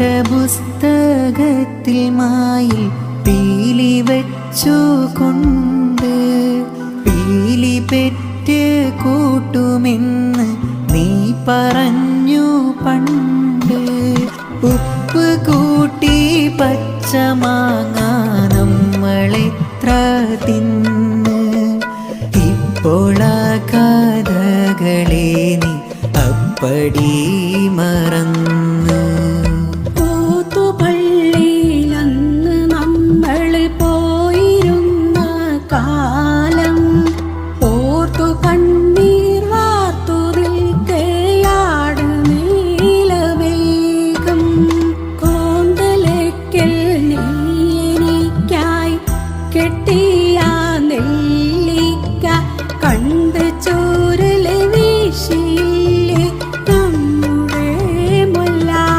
പാഠപുസ്തകത്തിൽ മായിൽ പീലി വെച്ചു കൊണ്ട് പീലി പെറ്റ് കൂട്ടുമെന്ന് നീ പറഞ്ഞു പണ്ട്. ഉപ്പ് കൂട്ടി പച്ചമാങ്ങ നമ്മളെത്ര തിന്ന്. ഇപ്പോൾ കഥകളെ നീ അപ്പടി മറന്നു കെട്ടിയ നെല്ല